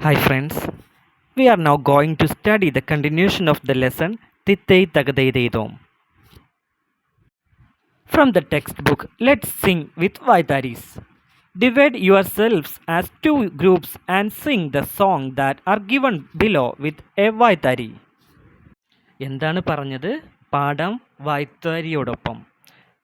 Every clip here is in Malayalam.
Hi friends, we are now going to study the continuation of the lesson Tithei Tagadei Deidom. From the textbook, let's sing with Vaitaris. Divide yourselves as two groups and sing the song that are given below with a Vaitari. എന്താണ് പറഞ്ഞത് പാടാം വായ്ത്താരിയോടൊപ്പം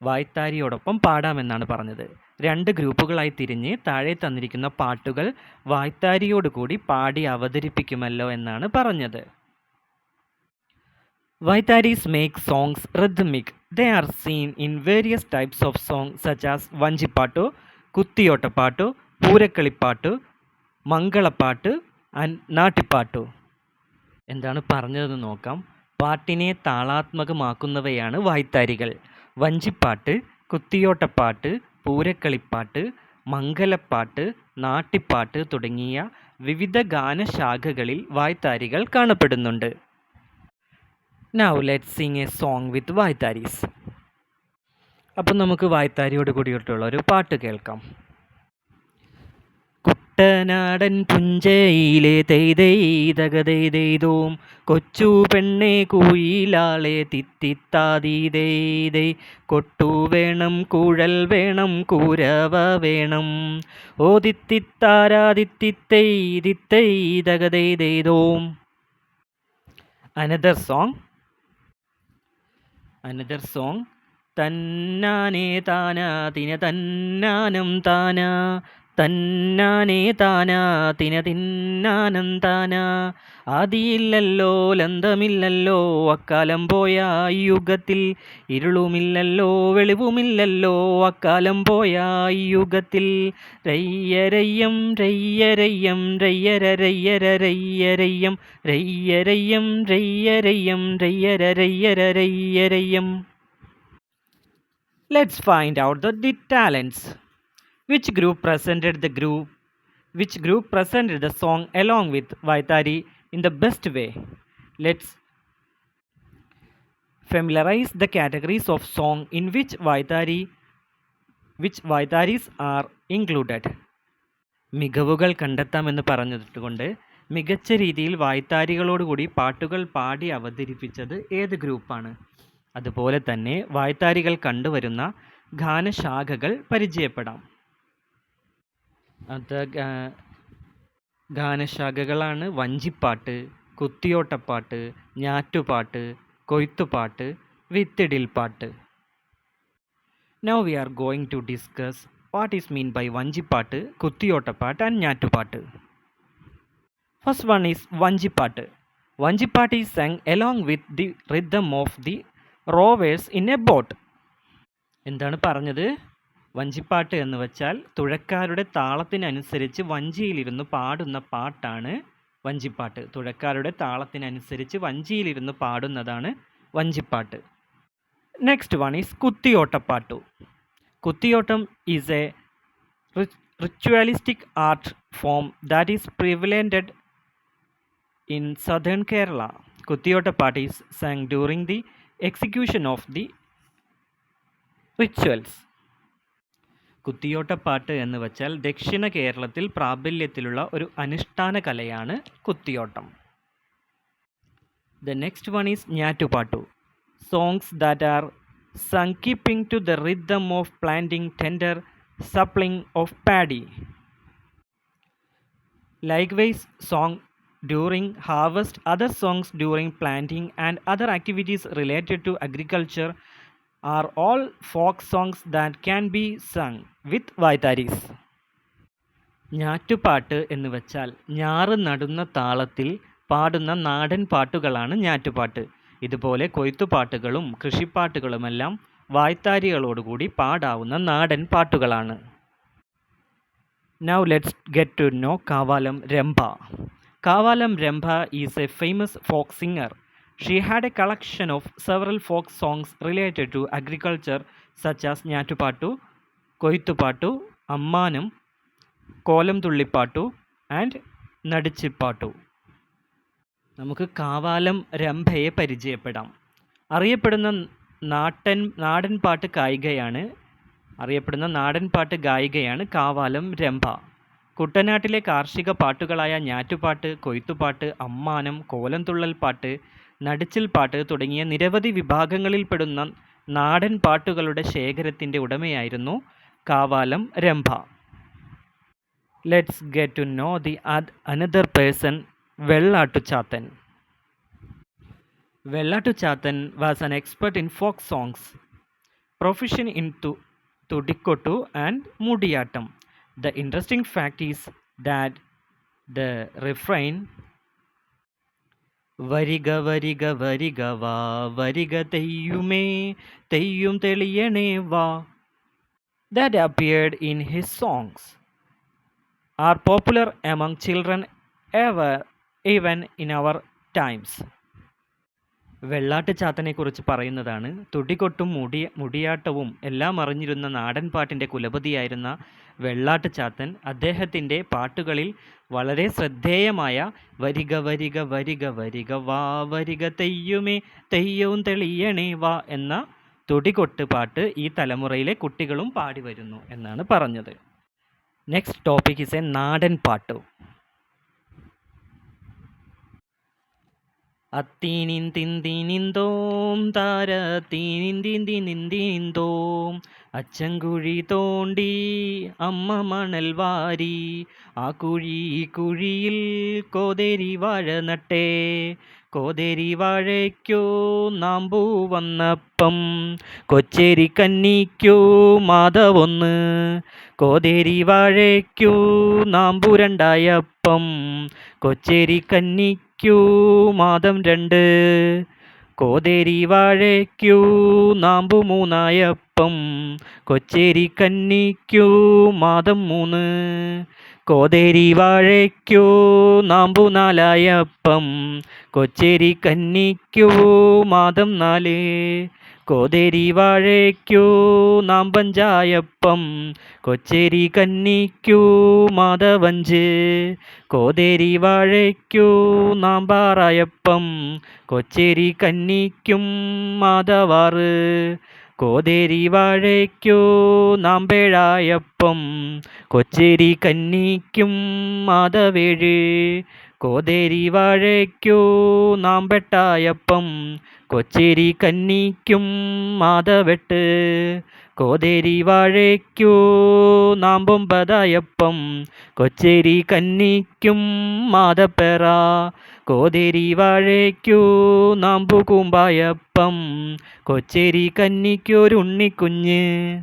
വായ്ത്താരിയോടൊപ്പം പാടാമെന്നാണ് പറഞ്ഞത് രണ്ട് ഗ്രൂപ്പുകളായി തിരിഞ്ഞ് താഴെ തന്നിരിക്കുന്ന പാട്ടുകൾ വായ്ത്താരിയോടുകൂടി പാടി അവതരിപ്പിക്കുമല്ലോ എന്നാണ് പറഞ്ഞത്. വൈതാരീസ് make songs rhythmic they are seen in various types of song as വഞ്ചിപ്പാട്ടു കുത്തിയോട്ടപ്പാട്ടു പൂരക്കളിപ്പാട്ടു മംഗളപ്പാട്ട് ആൻഡ് നാട്ടിപ്പാട്ടു എന്താണ് പറഞ്ഞതെന്ന് നോക്കാം. പാട്ടിനെ താളാത്മകമാക്കുന്നവയാണ് വായ്ത്താരികൾ. വഞ്ചിപ്പാട്ട് കുത്തിയോട്ടപ്പാട്ട് പൂരക്കളിപ്പാട്ട് മംഗലപ്പാട്ട് നാട്ടിപ്പാട്ട് തുടങ്ങിയ വിവിധ ഗാനശാഖകളിൽ വായ്ത്താരികൾ കാണപ്പെടുന്നുണ്ട്. Now let sing a song with vaytharis. അപ്പം നമുക്ക് വായ്ത്താരിയോട് കൂടിയിട്ടുള്ള ഒരു പാട്ട് കേൾക്കാം. കുട്ടനാടൻ പുഞ്ചയിലെ തെയ്തെയ്തകതെയ്തോം കൊച്ചു പെണ്ണെ കുയിലാളെ തിത്തിത്താതീതേതേ കൊട്ടു വേണം കുഴൽ വേണം കുരവ വേണം. ഓ തിത്തിത്താരാതിത്തിത്തെയ്തിത്തെയ്തകതെയ്തോം അനദർ സോങ് അനദർ സോങ് തന്നാനേ താനാ തിന തന്നാനം താനാ. തന്നാനേ താനാ തിന തിന്നാനം താനാ ആദിയില്ലല്ലോ ലന്തമില്ലല്ലോ അക്കാലം പോയ യുഗത്തിൽ. ഇരുളുമില്ലല്ലോ വെളിവുമില്ലല്ലോ അക്കാലം പോയ യുഗത്തിൽ. രയ്യരയ്യം രയ്യരയ്യം രയ്യരരയ്യരയ്യരയ്യം രയ്യരയ്യം രയ്യരയ്യം രയ്യരരയ്യരയ്യരയ്യം let's find out the the talents. Which group presented the group? Which group presented the song along with Vaitari in the best way? Let's familiarize the categories of song in which Vaitari which Vaitaris are included. മികവുകൾ കണ്ടെത്താമെന്ന് പറഞ്ഞതുകൊണ്ട് മികച്ച രീതിയിൽ വായ്ത്താരികളോടുകൂടി പാട്ടുകൾ പാടി അവതരിപ്പിച്ചത് ഏത് ഗ്രൂപ്പാണ് അതുപോലെ തന്നെ വായ്ത്താരികൾ കണ്ടുവരുന്ന ഗാനശാഖകൾ പരിചയപ്പെടാം അത് ഗാനശാഖകളാണ് വഞ്ചിപ്പാട്ട് കുത്തിയോട്ടപ്പാട്ട് ഞാറ്റുപാട്ട് കൊയ്ത്തുപാട്ട് വിത്തിടിൽപ്പാട്ട് now we are going to discuss what is mean by Vanchippattu കുത്തിയോട്ടപ്പാട്ട് and ഞാറ്റുപാട്ട്. First one is Vanchippattu. Vanchippattu is sung along with the rhythm of the rowers in a boat എന്താണ് പറഞ്ഞത്? വഞ്ചിപ്പാട്ട് എന്ന് വെച്ചാൽ തുഴക്കാരുടെ താളത്തിനനുസരിച്ച് വഞ്ചിയിലിരുന്ന് പാടുന്ന പാട്ടാണ് വഞ്ചിപ്പാട്ട്. തുഴക്കാരുടെ താളത്തിനനുസരിച്ച് വഞ്ചിയിലിരുന്ന് പാടുന്നതാണ് വഞ്ചിപ്പാട്ട്. Next one is കുത്തിയോട്ടപ്പാട്ടു. Kuthiyottam is a ritualistic art form that is prevalented in southern Kerala കുത്തിയോട്ടപ്പാട്ട് is sung during the execution of the rituals. കുത്തിയോട്ടപ്പാട്ട് എന്ന് വെച്ചാൽ ദക്ഷിണ കേരളത്തിൽ പ്രാബല്യത്തിലുള്ള ഒരു അനുഷ്ഠാന കലയാണ് കുത്തിയോട്ടം. The next one is ഞാറ്റുപാട്ടു. Songs that are sung keeping to the rhythm of planting tender sapling of paddy likewise song during harvest other songs during planting and other activities related to agriculture are all folk songs that can be sung with vaitaris. ഞാറ്റുപാട്ട് എന്ന് വെച്ചാൽ ഞാറ് നടുന്ന താളത്തിൽ പാടുന്ന നാടൻ പാട്ടുകളാണ് ഞാറ്റുപാട്ട് ഇതുപോലെ കൊയ്ത്തുപാട്ടുകളും കൃഷിപ്പാട്ടുകളുമെല്ലാം വായ്ത്താരികളോടുകൂടി പാടാവുന്ന നാടൻ പാട്ടുകളാണ് Now let's get to know Kavalam Remba. Kavalam Remba is a famous folk singer. She had a collection of several folk songs related to agriculture such as ഞാറ്റുപാട്ടു കൊയ്ത്തുപാട്ടു Ammanam, കോലം തുള്ളിപ്പാട്ടു ആൻഡ് നടിച്ചിപ്പാട്ടു നമുക്ക് കാവാലം രംഭയെ പരിചയപ്പെടാം. അറിയപ്പെടുന്ന നാട്ടൻ നാടൻ പാട്ട് ഗായികയാണ് അറിയപ്പെടുന്ന നാടൻ പാട്ട് ഗായികയാണ് കാവാലം രംഭ. കുട്ടനാട്ടിലെ കാർഷിക പാട്ടുകളായ ഞാറ്റുപാട്ട് കൊയ്ത്തുപാട്ട് അമ്മാനം കോലം തുള്ളൽ പാട്ട് നടിച്ചിൽ പാട്ട് തുടങ്ങിയ നിരവധി വിഭാഗങ്ങളിൽപ്പെടുന്ന നാടൻ പാട്ടുകളുടെ ശേഖരത്തിന്റെ ഉടമയായിരുന്നു Kavalam Rambha. Let's get to know the അത് another person Vellattuchathan. Vellattuchathan was an expert in folk songs profession in തു തുടിക്കൊട്ടു and Mudiyattam. The interesting fact is that the refrain വരിക വരിക വരിക വാ വരിക തെയ്യുമേ തെയ്യും തെളിയണേ വാ that appeared in his songs are popular among children ever even in our times Vellat ചാത്തനെക്കുറിച്ച് പറയുന്നതാണ്. തുടികൊട്ടും മുടി മുടിയാട്ടവും എല്ലാം അറിഞ്ഞിരുന്ന നാടൻ പാട്ടിന്റെ കുലപതിയായിരുന്ന വെള്ളാട്ട് ചാത്തൻ അദ്ദേഹത്തിന്റെ പാട്ടുകളിൽ വളരെ ശ്രദ്ധേയമായ വരിക വരിക വരിക വരിക വാ വരിക തെയ്യുമേ തെയ്യവും തെളിയണേ വാ എന്ന തുടികൊട്ട് പാട്ട് ഈ തലമുറയിലെ കുട്ടികളും പാടി വരുന്നു എന്നാണ് പറഞ്ഞത്. നെക്സ്റ്റ് ടോപ്പിക് ഇസ് എ നാടൻ പാട്ട്. അത്തീനിൻ തിന്തിനിന്തോം താര തീനിൻ തിന്തിനിന്തിനിന്തോം. അച്ചൻകുഴി തോണ്ടി അമ്മ മണൽ വാരി ആ കുഴി കുഴിയിൽ കോതേരി വാഴ നട്ടേ. കോതേരി വാഴയ്ക്കോ നാമ്പൂ വന്നപ്പം കൊച്ചേരി കന്നിക്കോ മാധവൊന്ന്. കോതേരി വാഴയ്ക്കോ നാമ്പൂ രണ്ടായപ്പം കൊച്ചേരി കന്നിക്കു മാതം രണ്ട്. കോതേരി വാഴയ്ക്കൂ നാമ്പു മൂന്നായപ്പം. കൊച്ചേരി കന്നിക്കൂ മാതം മൂന്ന്. കോതേരി വാഴയ്ക്കൂ നാമ്പു നാലായപ്പം. കൊച്ചേരി കന്നിക്കൂ മാതം നാല്. കോതേരി വാഴയ്ക്കൂ നാം പഞ്ചായപ്പം കൊച്ചേരി കന്നിക്കൂ മാധവഞ്ച്. കോതേരി വാഴയ്ക്കൂ നാം പാറായപ്പം കൊച്ചേരി കന്നിക്കും മാധവാറ്. കോതേരി വാഴയ്ക്കൂ നാം പേഴായപ്പം കൊച്ചേരി കന്നിക്കും മാധവേഴ്. കോതേരി വാഴയ്ക്കു നാമ്പെട്ടായപ്പം കൊച്ചേരി കന്നിക്കും മാധവെട്ട് കോതേരി വാഴയ്ക്കു നാമ്പൊമ്പതായപ്പം കൊച്ചേരി കന്നിക്കും മാതപ്പെറ. കോതേരി വാഴയ്ക്കു നാം പൂക്കുമ്പായപ്പം കൊച്ചേരി കന്നിക്കൊരുണ്ണിക്കുഞ്ഞ്.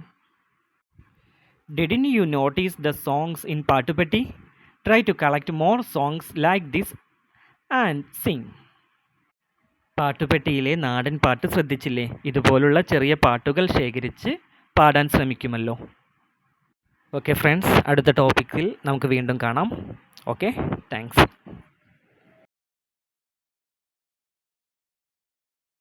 Didn't you notice the songs in Patupatti? Try to collect more songs like this and sing. പാട്ടുപെട്ടിയിലെ നാടൻ പാട്ട് ശ്രദ്ധിച്ചില്ലേ? ഇതുപോലുള്ള ചെറിയ പാട്ടുകൾ ശേഖരിച്ച് പാടാൻ ശ്രമിക്കുമല്ലോ. ഓക്കെ ഫ്രണ്ട്സ് അടുത്ത ടോപ്പിക്കിൽ നമുക്ക് വീണ്ടും കാണാം. Okay thanks